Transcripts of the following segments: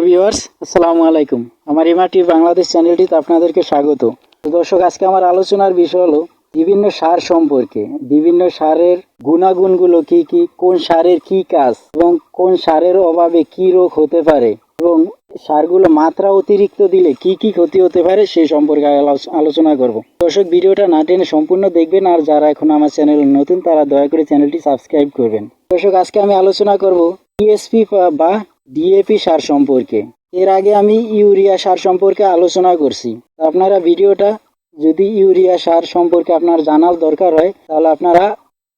Viewers আসসালামু আলাইকুম আমার এমআরটি বাংলাদেশ চ্যানেলটিতে আপনাদেরকে স্বাগত। দর্শক, আজকে আমার আলোচনার বিষয় হলো বিভিন্ন সার সম্পর্কে, বিভিন্ন সারের গুণাগুণগুলো কি কি, কোন সারের কি কাজ এবং কোন সারের অভাবে কি রোগ হতে পারে এবং সারগুলো মাত্রা অতিরিক্ত দিলে কি কি ক্ষতি হতে পারে সেই সম্পর্কে আলো- আলোচনা করব। দর্শক, ভিডিওটা না টেনে সম্পূর্ণ দেখবেন আর যারা এখন আমার চ্যানেল নতুন তারা দয়া করে চ্যানেলটি সাবস্ক্রাইব করবেন। দর্শক, আজকে আমি আলোচনা করব টিএসপি বা ডিএপি সার সম্পর্কে। এর আগে আমি ইউরিয়া সার সম্পর্কে আলোচনা করছি। আপনারা ভিডিওটা যদি ইউরিয়া সার সম্পর্কে আপনার জানার দরকার হয়, তাহলে আপনারা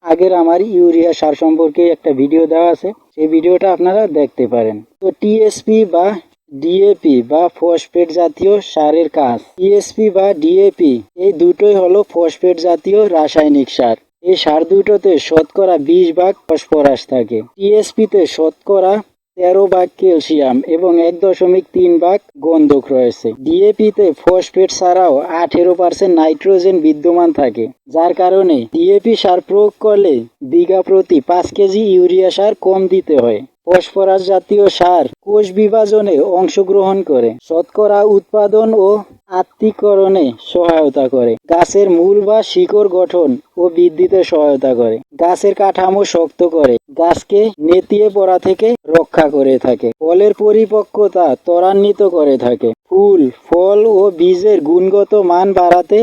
আগের আমার ইউরিয়া সার সম্পর্কে একটা ভিডিও দেওয়া আছে। সেই ভিডিওটা আপনারা দেখতে পারেন। তো টিএসপি বা ডিএপি বা ফসফেট জাতীয় সারের কাজ। টিএসপি বা ডিএপি এই দুটোই হলো ফসফেট জাতীয় রাসায়নিক সার। এই সার দুটোতে শতকরা বিশ ভাগ ফসফরাস থাকে। টিএসপিতে শতকরা তেরো ভাগ ক্যালসিয়াম এবং এক দশমিক তিন ভাগ গন্ধক রয়েছে। ডিএপিতে ফসফেট ছাড়াও আঠেরো পার্সেন্ট নাইট্রোজেন বিদ্যমান থাকে, যার কারণে ডিএপি সার প্রয়োগ করলে বিঘা প্রতি পাঁচ কেজি ইউরিয়া সার কম দিতে হয়। ফসফরাস জাতীয় সার কোষ বিভাজনে অংশগ্রহণ করে। শতকরা উৎপাদন ও আত্মীকরণে সহায়তা করে। গাছের মূল বা শিকড় গঠন ও বৃদ্ধিতে সহায়তা করে। গাছের কাঠামো শক্ত করে। গাছকে নেতিয়ে পড়া থেকে রক্ষা করে থাকে। ফলের পরিপক্কতা ত্বরান্বিত করে থাকে। ফুল, ফল ও বীজের গুণগত মান বাড়াতে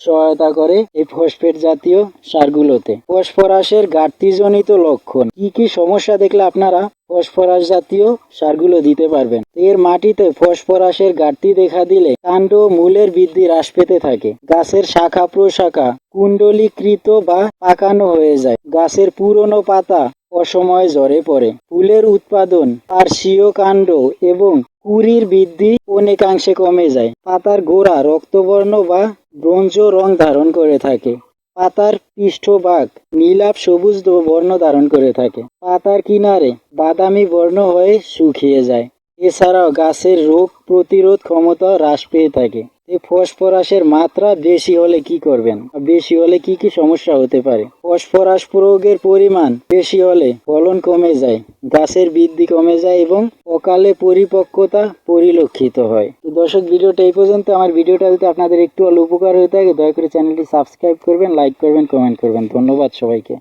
সহায়তা করে এই ফসফেট জাতীয় সারগুলোতে। ফসফরাসের ঘাটতিজনিত লক্ষণ। কি কি সমস্যা দেখলে আপনারা ফসফরাস জাতীয় সারগুলো দিতে পারবেন? এর মাটিতে ফসফরাসের ঘাটতি দেখা দিলে কাণ্ড মূলের বৃদ্ধি হ্রাস পেতে থাকে। গাছের শাখা প্রশাখা কুণ্ডলীকৃত বা পাকানো হয়ে যায়। গাছের পুরনো পাতা অসময়ে ঝরে পড়ে। ফুলের উৎপাদন আর স্বীয় কাণ্ড এবং কুড়ির বৃদ্ধি অনেকাংশে কমে যায়। পাতার গোড়া রক্তবর্ণ বা ব্রোঞ্জ রং ধারণ করে থাকে। পাতার পৃষ্ঠভাগ নীলাভ, সবুজ বর্ণ ধারণ করে থাকে। পাতার কিনারে বাদামি বর্ণ হয়ে শুকিয়ে যায়। এছাড়াও গাছের রোগ প্রতিরোধ ক্ষমতা হ্রাস পেয়ে থাকে। এই ফসফরাসের মাত্রা বেশি হলে কি করবেন? বেশি হলে কি কি সমস্যা হতে পারে? ফসফরাস প্রয়োগের পরিমাণ বেশি হলে ফলন কমে যায়, গাছের বৃদ্ধি কমে যায় এবং অকালে পরিপক্কতা পরিলক্ষিত হয়। তো দর্শক, ভিডিওটা এই পর্যন্ত। আমার ভিডিওটা যদি আপনাদের একটু হলে উপকার হয়ে থাকে, দয়া করে চ্যানেলটি সাবস্ক্রাইব করবেন, লাইক করবেন, কমেন্ট করবেন। ধন্যবাদ সবাইকে।